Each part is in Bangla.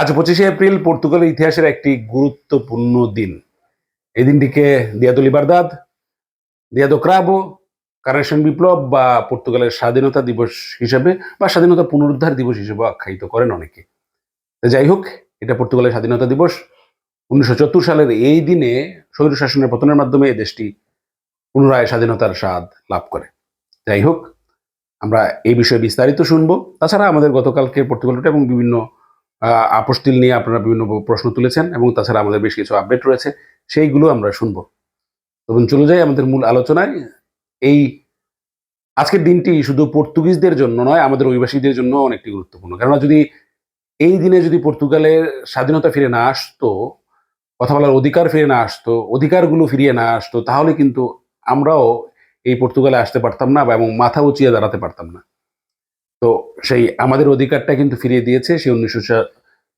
আজ পঁচিশে এপ্রিল পর্তুগালের ইতিহাসের একটি গুরুত্বপূর্ণ দিন। এই দিনটিকে দিয়াদো লিবারদাদ দিয়াদো ক্রাবো, কারেশন বিপ্লব বা পর্তুগালের স্বাধীনতা দিবস হিসেবে বা স্বাধীনতা পুনরুদ্ধার দিবস হিসেবে আখ্যায়িত করেন অনেকে। যাই হোক, এটা পর্তুগালের স্বাধীনতা দিবস। উনিশশো চুয়াত্তর সালের এই দিনে স্বৈর শাসনের পতনের মাধ্যমে এই দেশটি পুনরায় স্বাধীনতার স্বাদ লাভ করে। যাই হোক, আমরা এই বিষয়ে বিস্তারিত শুনব। তাছাড়া আমাদের গতকালকে পর্তুগাল রুটে এবং বিভিন্ন আহ, আপোস্তিল নিয়ে আপনারা বিভিন্ন প্রশ্ন তুলেছেন এবং তাছাড়া আমাদের বেশ কিছু আপডেট রয়েছে সেইগুলো আমরা শুনব। তখন চলে যাই আমাদের মূল আলোচনায়। এই আজকের দিনটি শুধু পর্তুগিজদের জন্য নয় আমাদের অভিবাসীদের জন্য অনেকটি গুরুত্বপূর্ণ। কেননা যদি এই দিনে যদি পর্তুগালের স্বাধীনতা ফিরে না আসতো কথা বলার অধিকার ফিরে না আসতো অধিকারগুলো ফিরিয়ে না আসতো তাহলে কিন্তু আমরাও এই পর্তুগালে আসতে পারতাম না বা এবং মাথা উঁচিয়ে দাঁড়াতে পারতাম না। তো সেই আমাদের অধিকারটা কিন্তু ফিরিয়ে দিয়েছে সেই উনিশশো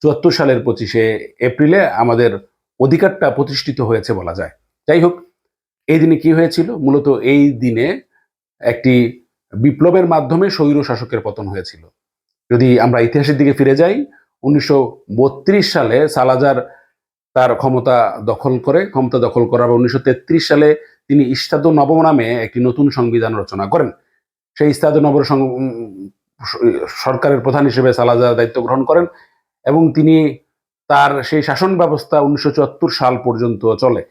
চুয়াত্তর সালের পঁচিশে এপ্রিলে আমাদের অধিকারটা প্রতিষ্ঠিত হয়েছে বলা যায়। যাই হোক, এই দিনে কি হয়েছিল? মূলত এই দিনে একটি বিপ্লবের মাধ্যমে স্বৈর শাসকের পতন হয়েছিল। যদি আমরা ইতিহাসের দিকে ফিরে যাই, উনিশশো বত্রিশ সালে সালাজার তার ক্ষমতা দখল করে, ক্ষমতা দখল করার পর উনিশশো সালে তিনি ইস্তাদ নবম নামে একটি নতুন সংবিধান রচনা করেন। সেই ইস্তাদ নবর সরকারের প্রধান হিসেবে সালাজার দায়িত্ব গ্রহণ করেন। এবং তিনি তার সেই শাসন ব্যবস্থা উনিশশো চুয়াত্তর সাল পর্যন্ত চলে।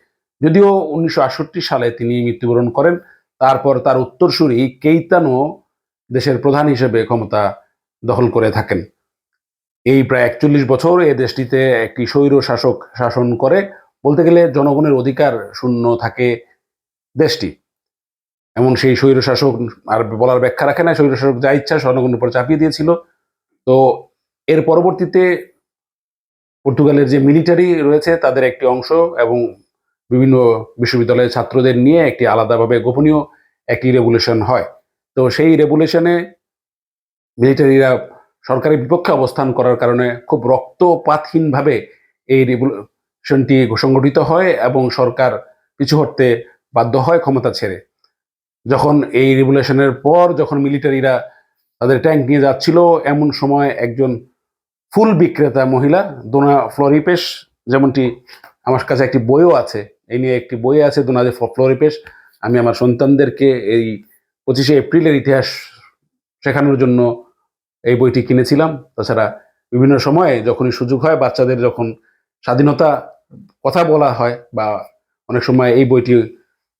যদিও উনিশশো আটষট্টি সালে তিনি মৃত্যুবরণ করেন, তারপর তার উত্তরসূরি কেইতানো দেশের প্রধান হিসেবে ক্ষমতা দখল করে থাকেন। এই প্রায় একচল্লিশ বছর এই দেশটিতে একটি স্বৈর শাসক শাসন করে, বলতে গেলে জনগণের অধিকার শূন্য থাকে দেশটি। এমন সেই স্বৈর শাসক আর বলার ব্যাখ্যা রাখে না, স্বৈর শাসক যা ইচ্ছা জনগণের উপর চাপিয়ে দিয়েছিল। তো এর পরবর্তীতে পর্তুগালের যে মিলিটারি রয়েছে তাদের একটি অংশ এবং বিভিন্ন বিশ্ববিদ্যালয়ের ছাত্রদের নিয়ে একটি আলাদাভাবে গোপনীয় একটি রেগুলেশন হয়। তো সেই রেগুলেশনে মিলিটারিরা সরকারের বিপক্ষে অবস্থান করার কারণে খুব রক্তপাতহীনভাবে এই রেগুলেশনটি সংগঠিত হয় এবং সরকার পিছু হটতে বাধ্য হয় ক্ষমতা ছেড়ে। যখন এই রেগুলেশনের পর যখন মিলিটারিরা তাদের ট্যাঙ্ক নিয়ে যাচ্ছিল, এমন সময় একজন ফুল বিক্রেতা মহিলা দোনা ফ্লোরিপেশ যেমনটি আমার কাছে একটি বইও আছে। এই নিয়ে একটি বই আছে, দোনা যে ফ্লোরিপেশ আমি আমার সন্তানদেরকে এই পঁচিশে এপ্রিলের ইতিহাস শেখানোর জন্য এই বইটি কিনেছিলাম। তাছাড়া বিভিন্ন সময়ে যখনই সুযোগ হয়, বাচ্চাদের যখন স্বাধীনতা কথা বলা হয় বা অনেক সময় এই বইটি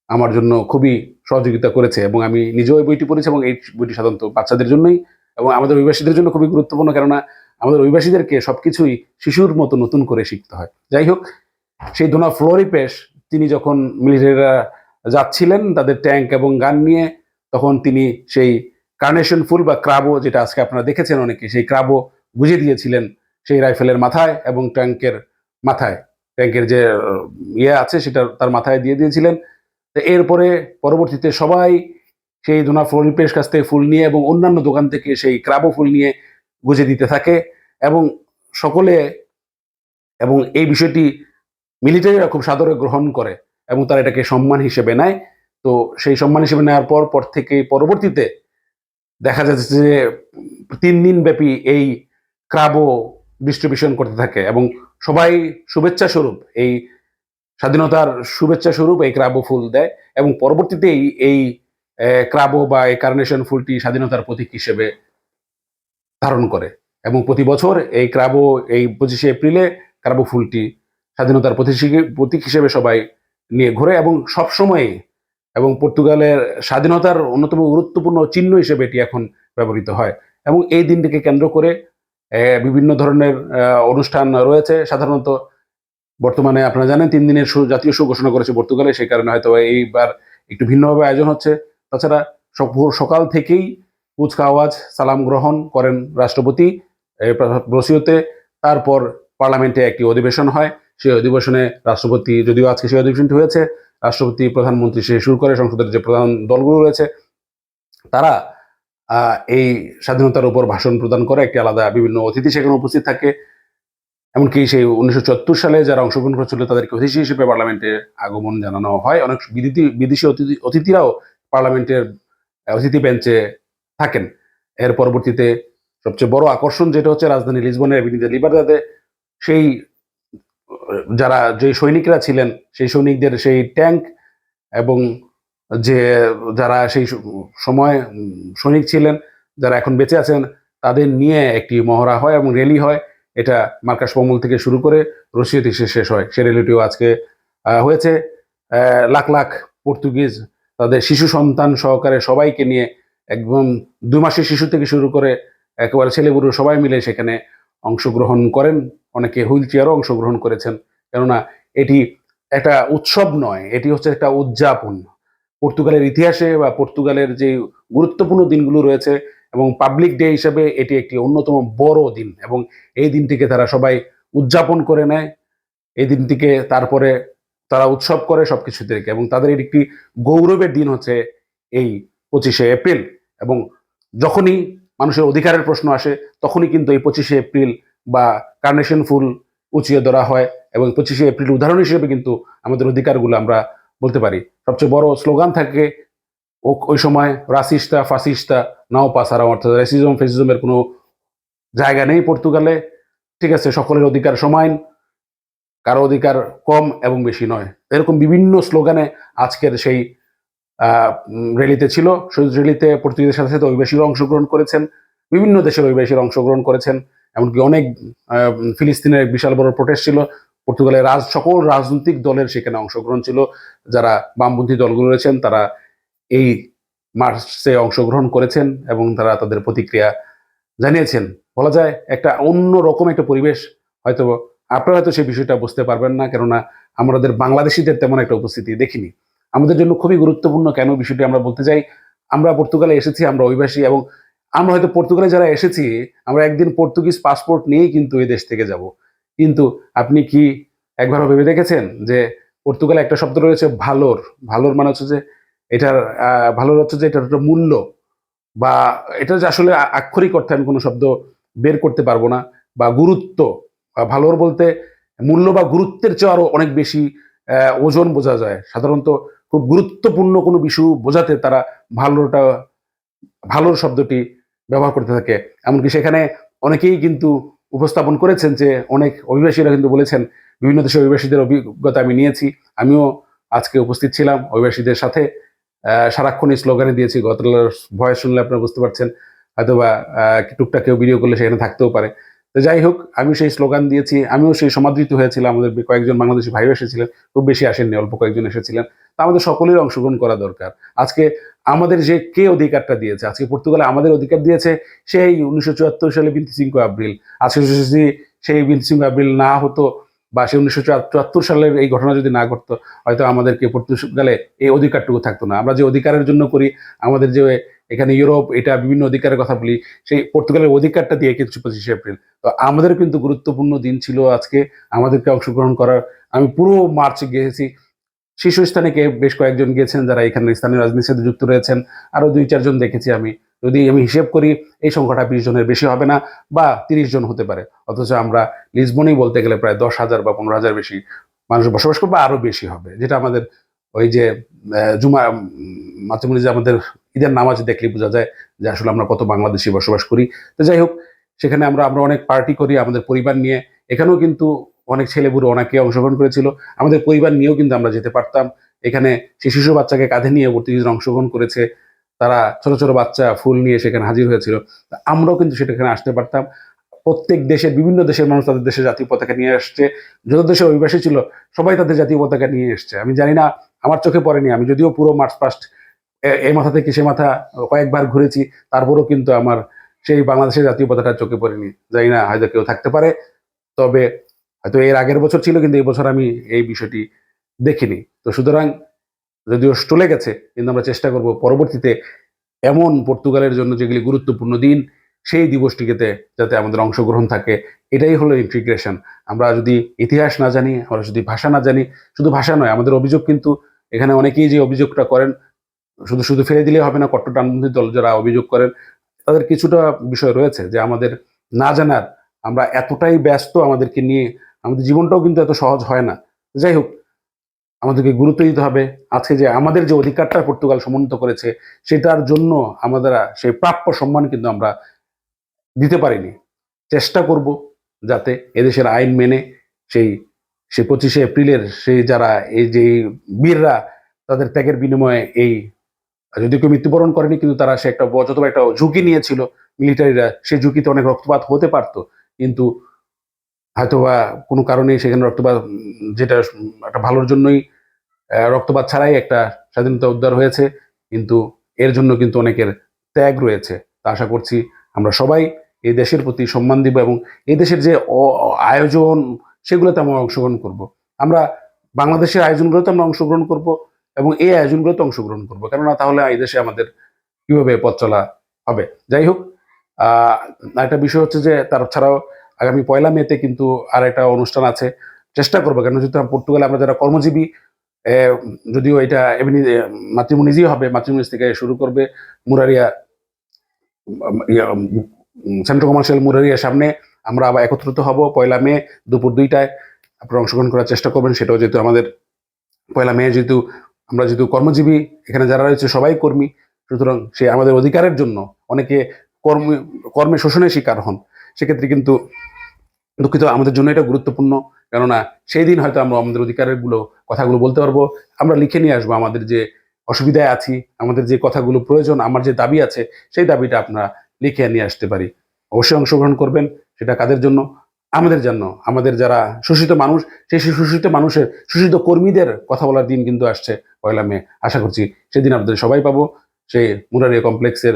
আমার জন্য খুবই সহযোগিতা করেছে এবং আমি নিজেও এই বইটি পড়েছি এবং এই বইটি সাধারণত বাচ্চাদের জন্যই এবং আমাদের অভিবাসীদের জন্য খুবই গুরুত্বপূর্ণ। কেননা আমাদের অভিবাসীদেরকে সবকিছুই শিশুর মতো নতুন করে শিখতে হয়। যাই হোক, সেই দোনা ফ্লোরিপেশ তিনি যখন মিলিটারিরা যাচ্ছিলেন তাদের ট্যাঙ্ক এবং গান নিয়ে, তখন তিনি সেই কার্নেশন ফুল বা ক্রাবো যেটা আজকে আপনারা দেখেছেন অনেকে, সেই ক্রাবো বুঝে দিয়েছিলেন সেই রাইফেলের মাথায় এবং ট্যাঙ্কের মাথায়। ট্যাঙ্কের যে ইয়ে আছে সেটা তার মাথায় দিয়ে দিয়েছিলেন। তো এরপরে পরবর্তীতে সবাই সেই দোনা ফ্লোরিপের কাছ থেকে ফুল নিয়ে এবং অন্যান্য দোকান থেকে সেই ক্রাবো ফুল নিয়ে গুজে দিতে থাকে এবং সকলে এবং এই বিষয়টি মিলিটারিরা খুব সাদরে গ্রহণ করে এবং তারা এটাকে সম্মান হিসেবে নেয়। তো সেই সম্মান হিসেবে নেওয়ার পর পর থেকে পরবর্তীতে দেখা যাচ্ছে যে তিন দিন ব্যাপী এই ক্রাবো ডিস্ট্রিবিউশন করতে থাকে এবং সবাই শুভেচ্ছা স্বরূপ, এই স্বাধীনতার শুভেচ্ছা স্বরূপ এই ক্রাবো ফুল দেয় এবং পরবর্তীতেই এই ক্রাবো বা এই কার্নেশন ফুলটি স্বাধীনতার প্রতীক হিসেবে ধারণ করে এবং প্রতি বছর এই ক্রাবো এই পঁচিশে এপ্রিলে ক্রাবো ফুলটি স্বাধীনতার প্রতীক হিসেবে- প্রতীক হিসেবে সবাই নিয়ে ঘোরে এবং সবসময় এবং পর্তুগালের স্বাধীনতার অন্যতম গুরুত্বপূর্ণ চিহ্ন হিসেবে এটি এখন ব্যবহৃত হয় এবং এই দিনটিকে কেন্দ্র করে বিভিন্ন ধরনের অনুষ্ঠান রয়েছে। সাধারণত বর্তমানে আপনারা জানেন তিন দিনের জাতীয় শো ঘোষণা করেছে পর্তুগালে, সেই কারণে হয়তো এইবার একটু ভিন্নভাবে আয়োজন হচ্ছে। তাছাড়া সকাল থেকেই কুচকাওয়াজ সালাম গ্রহণ করেন রাষ্ট্রপতি রসিওতে তারপর পার্লামেন্টে একটি অধিবেশন হয়। সেই অধিবেশনে রাষ্ট্রপতি, যদিও আজকে সেই অধিবেশনটি হয়েছে, রাষ্ট্রপতি, প্রধানমন্ত্রী সে শুরু করে সংসদের যে প্রধান দলগুলো রয়েছে, তারা এই স্বাধীনতার উপর ভাষণ প্রদান করে একটি আলাদা বিভিন্ন অতিথি সেখানে উপস্থিত থাকে। এমনকি সেই উনিশশো চুয়াত্তর সালে যারা অংশগ্রহণ করেছিল, তাদেরকে অতিথি হিসেবে পার্লামেন্টে আগমন জানানো হয়। অনেক বিদেশি বিদেশি অতিথি, অতিথিরাও পার্লামেন্টের, অতিথি বেঞ্চে থাকেন। এর পরবর্তীতে সবচেয়ে বড় আকর্ষণ যেটা হচ্ছে রাজধানী লিসবনের এভিনিতে লিবারদাদে সেই, যারা যে সৈনিকরা ছিলেন, সেই সৈনিকদের সেই ট্যাঙ্ক এবং যে যারা সেই সময়, সৈনিক ছিলেন, যারা এখন বেঁচে আছেন, তাদের নিয়ে একটি মহড়া হয় এবং র্যালি হয়। এটা মার্কাস পমল থেকে শুরু করে রশিদ এসে শেষ হয়। সে র্যালিটিও আজকে হয়েছে। লাখ লাখ পর্তুগিজ, তাদের শিশু সন্তান সহকারে সবাইকে নিয়ে একদম দুই মাসের শিশু থেকে শুরু করে একেবারে ছেলে বুড়ো সবাই মিলে সেখানে অংশগ্রহণ করেন। অনেকে হুইল চেয়ারও অংশগ্রহণ করেছেন। কেননা এটি একটা উৎসব নয়, এটি হচ্ছে একটা উদযাপন। পর্তুগালের ইতিহাসে বা পর্তুগালের যে গুরুত্বপূর্ণ দিনগুলো রয়েছে এবং পাবলিক ডে হিসেবে এটি একটি অন্যতম বড় দিন এবং এই দিনটিকে তারা সবাই উদযাপন করে নেয়। এই দিনটিকে তারপরে তারা উৎসব করে সবকিছু থেকে এবং তাদের একটি গৌরবের দিন হচ্ছে এই পঁচিশে এপ্রিল। এবং যখনই মানুষের অধিকারের প্রশ্ন আসে, তখনই কিন্তু এই পঁচিশে এপ্রিল বা কার্নেশন ফুল উঁচিয়ে ধরা হয় এবং পঁচিশে এপ্রিল উদাহরণ হিসেবে কিন্তু আমাদের অধিকারগুলো আমরা বলতে পারি। সবচেয়ে বড় স্লোগান থাকে, ও- ওই সময় রাসিস্তা ফাসিস্তা নাও পাসারা অর্থাৎ রেসিজম ফেসিজমের কোনো জায়গা নেই পর্তুগালে। ঠিক আছে, সকলের অধিকার সমান, কারও অধিকার কম এবং বেশি নয়। এরকম বিভিন্ন স্লোগানে আজকের সেই র্যালিতে ছিল। সেই র্যালিতে পর্তুগিজের সাথে সাথে অভিবাসীরা অংশগ্রহণ করেছেন। বিভিন্ন দেশের অভিবাসীরা অংশগ্রহণ করেছেন। এমনকি অনেক ফিলিস্তিনের বিশাল বড় প্রোটেস্ট ছিল। পর্তুগালের রাজ, সকল রাজনৈতিক দলের সেখানে অংশগ্রহণ ছিল। যারা বামপন্থী দলগুলো রয়েছেন, তারা এই মার্চে অংশগ্রহণ করেছেন এবং তারা তাদের প্রতিক্রিয়া জানিয়েছেন। বলা যায়, একটা অন্য রকম একটা পরিবেশ। হয়তো আপনারা হয়তো সেই বিষয়টা বুঝতে পারবেন না, কেননা আমাদের বাংলাদেশিদের তেমন একটা উপস্থিতি দেখিনি। আমাদের জন্য খুবই গুরুত্বপূর্ণ কেন বিষয়টি আমরা বলতে চাই, আমরা পর্তুগালে এসেছি, আমরা অভিবাসী এবং আমরা হয়তো পর্তুগালে যারা এসেছি, আমরা একদিন পর্তুগিজ পাসপোর্ট নিয়েই কিন্তু এই দেশ থেকে যাব। কিন্তু আপনি কি একবার ভেবে দেখেছেন যে পর্তুগালে একটা শব্দ রয়েছে ভালোর? ভালোর মানে হচ্ছে যে এটার ভালোর হচ্ছে যে এটার একটা মূল্য বা এটা যে আসলে আক্ষরিক অর্থে আমি কোনো শব্দ বের করতে পারব না বা গুরুত্ব ভালোর বলতে মূল্য বা গুরুত্বের চেয়ে আরও অনেক বেশি ওজন বোঝা যায়। সাধারণত খুব গুরুত্বপূর্ণ কোনো বিষয় বোঝাতে তারা ভালোটা ভালোর শব্দটি ব্যবহার করতে থাকে। এমনকি সেখানে অনেকেই কিন্তু উপস্থাপন করেছেন যে অনেক অভিবাসীরা কিন্তু বলেছেন বিভিন্ন দেশের অভিবাসীদের অভিজ্ঞতা আমি নিয়েছি আমিও আজকে উপস্থিত ছিলাম অভিবাসীদের সাথে। আহ, সারাক্ষণই স্লোগানে দিয়েছি গতকালের ভয়েস শুনলে আপনারা বুঝতে পারছেন হয়তোবা আহ, টুকটাক কেউ ভিডিও করলে সেখানে থাকতেও পারে। তো যাই হোক আমি সেই স্লোগান দিয়েছি, আমিও সেই সমাদৃত হয়েছিলাম। আমাদের কয়েকজন বাংলাদেশি ভাইও এসেছিলেন, খুব বেশি আসেননি, অল্প কয়েকজন এসেছিলেন। তা আমাদের সকলের অংশগ্রহণ করা দরকার। আজকে আমাদের যে কে অধিকারটা দিয়েছে, আজকে পর্তুগালে আমাদের অধিকার দিয়েছে সেই উনিশশো চুয়াত্তর সালে বিন্তিসিংকো আব্রিল। আজকে যদি সেই বিন্তিসিংকো আব্রিল না হতো বা সেই উনিশশো চুয়াত্তর সালের এই ঘটনা যদি না ঘটতো, হয়তো আমাদেরকে পর্তুগালে এই অধিকারটুকু থাকতো না। আমরা যে অধিকারের জন্য করি, আমাদের যে এখানে ইউরোপ, এটা বিভিন্ন অধিকারের কথা বলি, সেই পর্তুগালের অধিকারটা দিয়ে কিছু পঁচিশে এপ্রিল। তো আমাদের কিন্তু গুরুত্বপূর্ণ দিন ছিল আজকে, আমাদেরকে অংশগ্রহণ করার। আমি পুরো মার্চে গিয়েছি। শীর্ষস্থানে কে বেশ কয়েকজন গিয়েছেন যারা এখানে স্থানীয় রাজনীতির সাথে যুক্ত রয়েছেন। আরও দুই চারজন দেখেছি আমি। যদি আমি হিসেব করি, এই সংখ্যাটা বিশ জনের বেশি হবে না বা তিরিশ জন হতে পারে। অথচ আমরা লিসবনেই বলতে গেলে প্রায় দশ হাজার বা পনেরো হাজার বেশি মানুষ বসবাস করবে আরও বেশি হবে। যেটা আমাদের ওই যে জুমা মাঝে যে আমাদের ঈদের নামাজ দেখলে বোঝা যায় যে আসলে আমরা কত বাংলাদেশি বসবাস করি। তো যাই হোক, সেখানে আমরা আমরা অনেক পার্টি করি আমাদের পরিবার নিয়ে। এখানেও কিন্তু অনেক ছেলেবুড়ো অনেকে অংশগ্রহণ করেছিল। আমাদের পরিবার নিয়েও কিন্তু আমরা যেতে পারতাম। এখানে সেই শিশু বাচ্চাকে কাঁধে নিয়ে পর্তুগিজরা অংশগ্রহণ করেছে। তারা ছোট ছোট বাচ্চা ফুল নিয়ে সেখানে হাজির হয়েছিল। আমরাও কিন্তু সেখানে আসতে পারতাম। প্রত্যেক দেশের, বিভিন্ন দেশের মানুষ তাদের দেশের জাতীয় পতাকা নিয়ে আসছে। যত দেশের অভিবাসী ছিল, সবাই তাদের জাতীয় পতাকা নিয়ে এসছে। আমি জানি না, আমার চোখে পড়েনি। আমি যদিও পুরো মার্চ পাস্ট এই মাথা থেকে সে মাথা কয়েকবার ঘুরেছি, তারপরও কিন্তু আমার সেই বাংলাদেশের জাতীয় পতাকা চোখে পড়েনি। জানি না হয়তো কেউ থাকতে পারে, তবে হয়তো এর আগের বছর ছিল, কিন্তু এই বছর আমি এই বিষয়টি দেখিনি। তো সুতরাং যদিও চলে গেছে, কিন্তু আমরা চেষ্টা করব পরবর্তীতে এমন পর্তুগালের জন্য যেগুলি গুরুত্বপূর্ণ দিন, সেই দিবসটিকেতে যাতে আমাদের অংশগ্রহণ থাকে। এটাই হলো ইন্টিগ্রেশন আমরা যদি ইতিহাস না জানি, আমরা যদি ভাষা না জানি, শুধু ভাষা নয়, আমাদের অভিযোগ কিন্তু এখানে অনেকেই যে অভিযোগটা করেন শুধু শুধু ফেলে দিলে হবে না কট্টর ডানপন্থী দল যারা অভিযোগ করেন, তাদের কিছুটা বিষয় রয়েছে যে আমাদের না জানার আমরা এতটাই ব্যস্ত আমাদেরকে নিয়ে, আমাদের জীবনটাও কিন্তু এত সহজ হয় না। যাই হোক, আমাদেরকে গুরুত্ব দিতে হবে। আজকে যে আমাদের যে অধিকারটা পর্তুগাল সমন্বিত করেছে, সেটার জন্য আমাদের সেই প্রাপ্য সম্মান কিন্তু আমরা দিতে পারিনি। চেষ্টা করব যাতে এদেশের আইন মেনে সেই সে পঁচিশে এপ্রিলের সেই যারা এই যে বীররা, তাদের ত্যাগের বিনিময়ে এই যদি কেউ মৃত্যুবরণ করেনি, কিন্তু তারা সে একটা যতটা একটা ঝুঁকি নিয়েছিল মিলিটারিরা সেই ঝুঁকিতে অনেক রক্তপাত হতে পারতো। কিন্তু হয়তোবা কোনো কারণে সেখানে রক্তপাত যেটা একটা ভালোর জন্যই রক্তপাত ছাড়াই একটা স্বাধীনতা উদ্ধার হয়েছে। কিন্তু এর জন্য কিন্তু অনেকের ত্যাগ রয়েছে। তা আশা করছি আমরা সবাই এই দেশের প্রতি সম্মান দিব এবং এই দেশের যে আয়োজন, সেগুলোতে আমরা অংশগ্রহণ করব। আমরা বাংলাদেশের আয়োজনগুলোতে আমরা অংশগ্রহণ করব। এবং এই আয়োজনগুলোতে অংশগ্রহণ করব। কেননা তাহলে এই দেশে আমাদের কীভাবে পথ চলা হবে? যাই হোক একটা বিষয় হচ্ছে যে তার ছাড়াও আগামী পয়লা মেতে কিন্তু আর একটা অনুষ্ঠান আছে। চেষ্টা করব কেন যেহেতু পর্তুগালে আমরা যারা কর্মজীবী যদিও এটা এমনি মাতৃমুনিজই হবে মাতৃমুনিজ থেকে শুরু করবে মুরারিয়া সেন্ট্রাল কমার্শিয়াল মুরারিয়ার সামনে। আমরা আবার একত্রিত হব পয়লা মে দুপুর দুইটায়। আপনারা অংশগ্রহণ করার চেষ্টা করবেন, সেটাও যেহেতু আমাদের পয়লা মে যেহেতু আমরা যেহেতু কর্মজীবী, এখানে যারা রয়েছে সবাই কর্মী, সুতরাং সে আমাদের অধিকারের জন্য অনেকে কর্ম, কর্মে শোষণের শিকার হন। সেক্ষেত্রে কিন্তু দুঃখিত, আমাদের জন্য এটা গুরুত্বপূর্ণ। কেননা সেই দিন হয়তো আমরা আমাদের অধিকারেরগুলো কথাগুলো বলতে পারব। আমরা লিখে নিয়ে আসব আমাদের যে অসুবিধায় আছি, আমাদের যে কথাগুলো প্রয়োজন, আমার যে দাবি আছে, সেই দাবিটা আপনারা লিখে নিয়ে আসতে পারি। অবশ্যই অংশগ্রহণ করবেন, সেটা কাদের জন্য? আমাদের জন্য, আমাদের যারা শোষিত মানুষ, সেই শোষিত মানুষের, শোষিত কর্মীদের কথা বলার দিন কিন্তু আসছে পয়লা মে। আশা করছি সেদিন আপনাদের সবাই পাবো। সেই মুরারিয়া কমপ্লেক্সের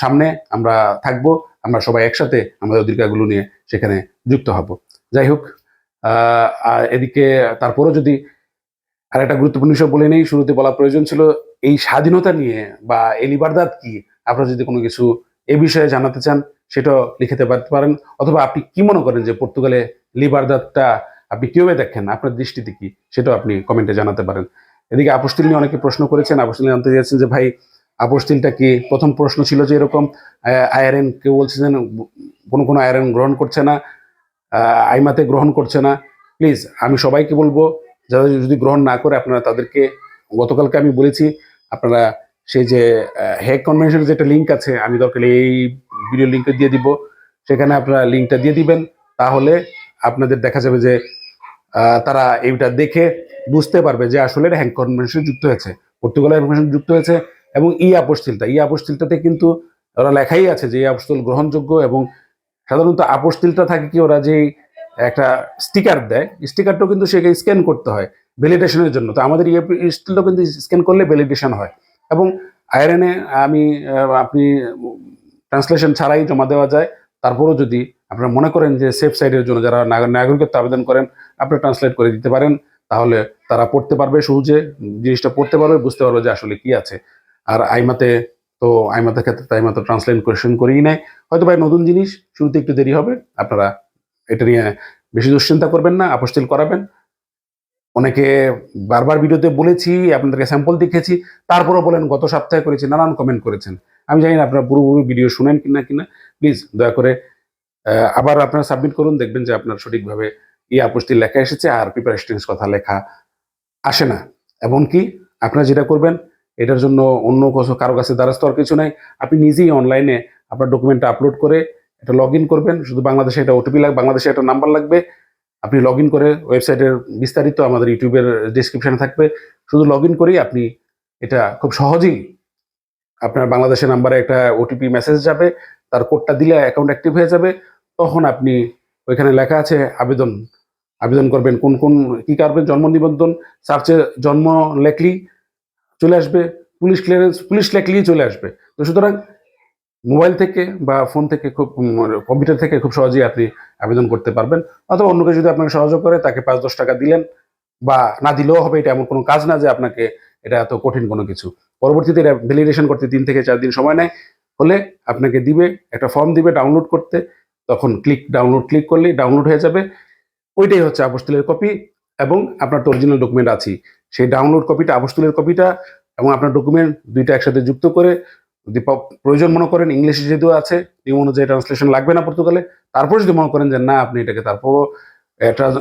সামনে আমরা থাকব। আমরা সবাই একসাথে আমাদের অধিকারগুলো নিয়ে সেখানে যুক্ত হব। যাই হোক এদিকে তারপরও যদি আর একটা গুরুত্বপূর্ণ বিষয় বলে নেই, শুরুতে বলা প্রয়োজন ছিল এই স্বাধীনতা নিয়ে বা এলিবারদাত কি? আপনারা যদি কোনো কিছু এ বিষয়ে জানাতে চান সেটাও লিখতে পারতে পারেন। অথবা আপনি কি মনে করেন যে পর্তুগালে লিবারদাদটা আপনি কীভাবে দেখেন? আপনার দৃষ্টিতে কি? সেটাও আপনি কমেন্টে জানাতে পারেন। এদিকে আপস্তিল নিয়ে অনেকে প্রশ্ন করেছেন। আপস্তিল জানতে চেয়েছেন যে, ভাই, আপস্তিলটা কি প্রথম প্রশ্ন ছিল যে এরকম আইআরএন কেউ বলছিলেন কোনো কোনো আইআরএন গ্রহণ করছে না আইমাতে গ্রহণ করছে না? প্লিজ, আমি সবাইকে বলব, যারা যদি গ্রহণ না করে, আপনারা তাদেরকে, গতকালকে আমি বলেছি, আপনারা সেই যে হেক কনভেনশনের যেটা লিঙ্ক আছে, আমি দরকার এই ভিডিও লিঙ্কটা দিয়ে দিব। সেখানে আপনারা লিঙ্কটা দিয়ে দিবেন, তাহলে আপনাদের দেখা যাবে যে তারা এইটা দেখে বুঝতে পারবে যে আসলে হ্যাঙ্ক কনভেনশন যুক্ত হয়েছে, পর্তুগালের কনভেনশন যুক্ত হয়েছে এবং ই আপস্তিলটা ই আপস্তিলটাতে কিন্তু ওরা লেখাই আছে যে এই আপস্তিল গ্রহণযোগ্য এবং সাধারণত আপস্তিলটা থাকে কি ওরা যে একটা স্টিকার দেয় স্টিকারটাও কিন্তু সেখানে স্ক্যান করতে হয় ভ্যালিডেশনের জন্য। তো আমাদের ই স্টিলটাও কিন্তু স্ক্যান করলে ভ্যালিডেশন হয়। এবং আয়রনে আমি আপনি ট্রান্সলেশন ছাড়াই জমা দেওয়া যায় তারপরও যদি আপনারা মনে করেন যে সেফ সাইডের জন্য যারা নাগরিকত্ব আবেদন করেন আপনি ট্রান্সলেট করে দিতে পারেন তাহলে তারা পড়তে পারবে সহজে জিনিসটা পড়তে পারবে বুঝতে পারবে যে আসলে কি আছে আর আইমাতে তো আইমাতের ক্ষেত্রে তো আইমাতে ট্রান্সলেশন করেই নেয় হয়তো ভাই নতুন জিনিস শুরুতে একটু দেরি হবে আপনারা এটা নিয়ে বেশি দুশ্চিন্তা করবেন না আপস্টিল করাবেন অনেকে বারবার ভিডিওতে বলেছি, আপনাদেরকে স্যাম্পল দেখেছি, তারপরও বলেন গত সপ্তাহে করেছি, নানান কমেন্ট করেছেন। আমি জানি না আপনারা পুরোপুরি ভিডিও শুনেন কিনা কিনা। প্লিজ দয়া করে আবার আপনারা সাবমিট করুন, দেখবেন যে আপনার সঠিকভাবে ই আপস্টিল লেখা এসেছে আর প্রিপারেশন কথা লেখা আসে না। এমনকি আপনারা যেটা করবেন, এটার জন্য অন্য কোথাও কারও কাছে দ্বারস্থ হওয়ার কিছু নাই। আপনি নিজেই অনলাইনে আপনার ডকুমেন্টটা আপলোড করে, এটা লগ করবেন। শুধু বাংলাদেশে এটা ওটিপি লাগবে, বাংলাদেশে একটা নাম্বার লাগবে। আপনি লগ করে ওয়েবসাইটের বিস্তারিত আমাদের ইউটিউবের ডিসক্রিপশনে থাকবে। শুধু লগ ইন করেই আপনি এটা খুব সহজেই আপনার বাংলাদেশের নাম্বারে একটা ওটিপি মেসেজ যাবে, তার কোডটা দিলে অ্যাকাউন্ট অ্যাক্টিভ হয়ে যাবে, তখন আপনি ওইখানে লেখা আছে আবেদন আবেদন করবেন, কোন কোন, কী করবেন জন্ম নিবন্ধন সার্চে জন্ম লেখলি চলে আসবে, পুলিশ ক্লিয়ারেন্স পুলিশ লেখলেই চলে আসবে। তো সুতরাং মোবাইল থেকে বা ফোন থেকে খুব কম্পিউটার থেকে খুব সহজেই আপনি আবেদন করতে পারবেন। অথবা অন্য কেউ যদি আপনাকে সহযোগ করে, তাকে পাঁচ দশ টাকা দিলেন বা না দিলেও হবে, এটা এমন কোনো কাজ না যে আপনাকে এটা এত কঠিন কোনো কিছু। পরবর্তীতে এটা ভ্যালিডেশন করতে তিন থেকে চার দিন সময় নেয়। হলে আপনাকে দিবে, একটা ফর্ম দিবে ডাউনলোড করতে। তখন ক্লিক ডাউনলোড ক্লিক করলেই ডাউনলোড হয়ে যাবে। ওইটাই হচ্ছে আপস্তুলের কপি এবং আপনার তো অরিজিনাল ডকুমেন্ট আছে সেই ডাউনলোড কপিটা আপস্তুলের কপিটা এবং আপনার ডকুমেন্ট দুইটা একসাথে যুক্ত করে যদি প্রয়োজন মনে করেন ইংলিশে যেহেতু আছে, নিয়ম অনুযায়ী ট্রান্সলেশন লাগবে না পর্তুগালে, তারপর যদি মনে করেন যে না, আপনি এটাকে তারপরও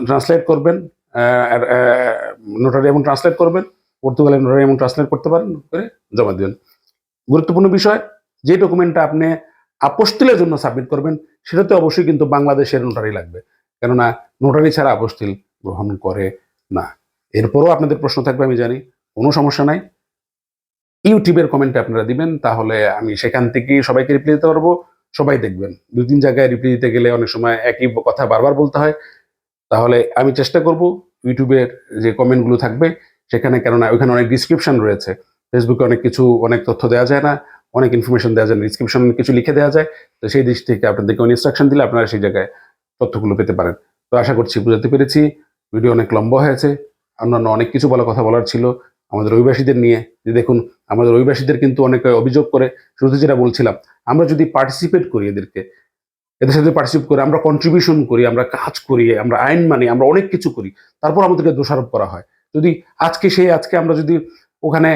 ট্রান্সলেট করবেন নোটারি এমন ট্রান্সলেট করবেন, পর্তুগালে নোটারি এমন ট্রান্সলেট করতে পারেন, করে জমা দেবেন। গুরুত্বপূর্ণ বিষয়, যে ডকুমেন্টটা আপনি আপস্তিলের জন্য সাবমিট করবেন, সেটাতে অবশ্যই কিন্তু বাংলাদেশের নোটারি লাগবে। কেননা নোটারি ছাড়া আপস্তিল গ্রহণ করে না। এরপরও আপনাদের প্রশ্ন থাকবে, আমি জানি, কোনো সমস্যা নাই। ইউটিউবের কমেন্টে আপনারা দিবেন, তাহলে আমি সেখান থেকে সবাইকে রিপ্লাই দিতে পারব। সবাই দেখবেন। দুই তিন জায়গায় রিপ্লাই দিতে গেলে অনেক সময় একই কথা বারবার বলতে হয়। তাহলে আমি চেষ্টা করব ইউটিউবের যে কমেন্টগুলো থাকবে, সেখানে কেননা ওইখানে অনেক ডিসক্রিপশন রয়েছে। ফেসবুকে অনেক কিছু, অনেক তথ্য দেওয়া যায় না, অনেক ইনফরমেশন দেওয়া যায় ডিসক্রিপশন কিছু লিখে দেওয়া যায়। তো সেই দিক থেকে আপনাদেরকে ইনস্ট্রাকশন দিলে আপনারা সেই জায়গায় তথ্যগুলো পেতে পারেন। তো আশা করছি বুঝাতে পেরেছি। ভিডিও অনেক লম্বা হয়েছে। অন্যান্য অনেক কিছু বলা কথা বলার ছিল। আমাদের অভিবাসীদের নিয়ে, যে দেখুন, আমাদের অভিবাসীদের কিন্তু অনেকে অভিযোগ করে শুরুতে যেটা বলছিলাম, আমরা যদি পার্টিসিপেট করি এদেরকে, এদের সাথে পার্টিসিপেট করি, আমরা কন্ট্রিবিউশন করি, আমরা কাজ করি, আমরা আইন মানি, আমরা অনেক কিছু করি, তারপর আমাদেরকে দোষারোপ করা হয়। যদি আজকে সেই, আজকে আমরা যদি ওখানে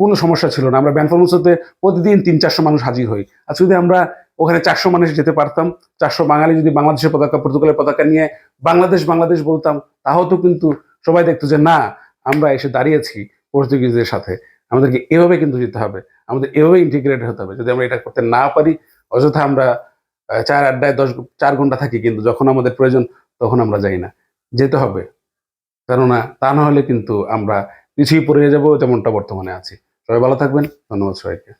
কোনো সমস্যা ছিল না, আমরা ব্যানফরমসতে প্রতিদিন তিন চারশো মানুষ হাজির হই। আজকে যদি আমরা ওখানে চারশো মানুষ যেতে পারতাম, চারশো বাঙালি যদি বাংলাদেশের পতাকা, পর্তুগালের পতাকা নিয়ে বাংলাদেশ বাংলাদেশ বলতাম তাও তো কিন্তু সবাই দেখতো যে, না, আমরা এসে দাঁড়িয়েছি। পর্তুগিজদের সাথে। আমাদেরকে এভাবে কিন্তু যেতে হবে। আমাদের এভাবে ইন্টিগ্রেট হতে হবে। যদি আমরা এটা করতে না পারি, অযথা আমরা চার আড্ডায় দশ চার ঘণ্টা থাকি কিন্তু যখন আমাদের প্রয়োজন তখন আমরা যাই না। যেতে হবে। কেননা তা না হলে কিন্তু আমরা পিছিয়ে পড়ে যাব যেমনটা বর্তমানে আছি। সবাই ভালো থাকবেন। ধন্যবাদ সবাইকে।